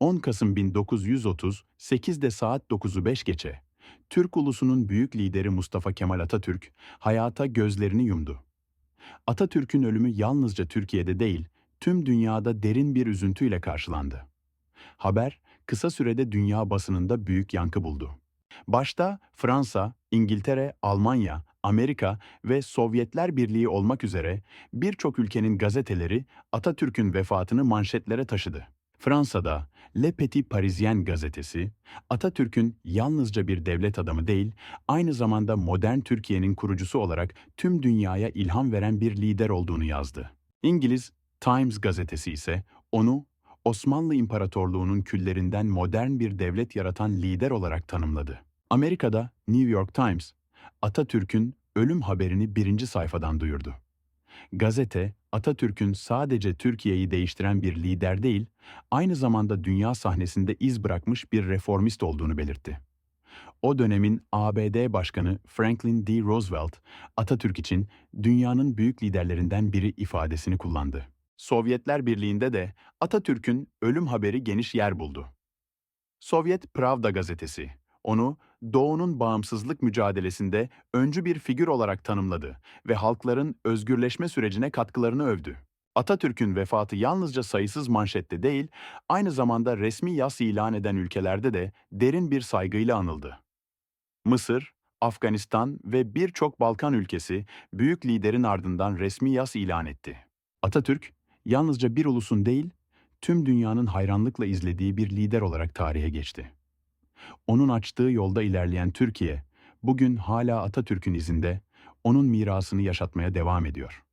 10 Kasım 1930, 8'de saat 9'u 5 geçe, Türk ulusunun büyük lideri Mustafa Kemal Atatürk, hayata gözlerini yumdu. Atatürk'ün ölümü yalnızca Türkiye'de değil, tüm dünyada derin bir üzüntüyle karşılandı. Haber, kısa sürede dünya basınında büyük yankı buldu. Başta Fransa, İngiltere, Almanya, Amerika ve Sovyetler Birliği olmak üzere birçok ülkenin gazeteleri Atatürk'ün vefatını manşetlere taşıdı. Fransa'da Le Petit Parisien gazetesi, Atatürk'ün yalnızca bir devlet adamı değil, aynı zamanda modern Türkiye'nin kurucusu olarak tüm dünyaya ilham veren bir lider olduğunu yazdı. İngiliz Times gazetesi ise onu Osmanlı İmparatorluğu'nun küllerinden modern bir devlet yaratan lider olarak tanımladı. Amerika'da New York Times, Atatürk'ün ölüm haberini birinci sayfadan duyurdu. Gazete, Atatürk'ün sadece Türkiye'yi değiştiren bir lider değil, aynı zamanda dünya sahnesinde iz bırakmış bir reformist olduğunu belirtti. O dönemin ABD Başkanı Franklin D. Roosevelt, Atatürk için dünyanın büyük liderlerinden biri ifadesini kullandı. Sovyetler Birliği'nde de Atatürk'ün ölüm haberi geniş yer buldu. Sovyet Pravda gazetesi onu Doğu'nun bağımsızlık mücadelesinde öncü bir figür olarak tanımladı ve halkların özgürleşme sürecine katkılarını övdü. Atatürk'ün vefatı yalnızca sayısız manşette değil, aynı zamanda resmi yas ilan eden ülkelerde de derin bir saygıyla anıldı. Mısır, Afganistan ve birçok Balkan ülkesi büyük liderin ardından resmi yas ilan etti. Atatürk, yalnızca bir ulusun değil, tüm dünyanın hayranlıkla izlediği bir lider olarak tarihe geçti. Onun açtığı yolda ilerleyen Türkiye, bugün hala Atatürk'ün izinde, onun mirasını yaşatmaya devam ediyor.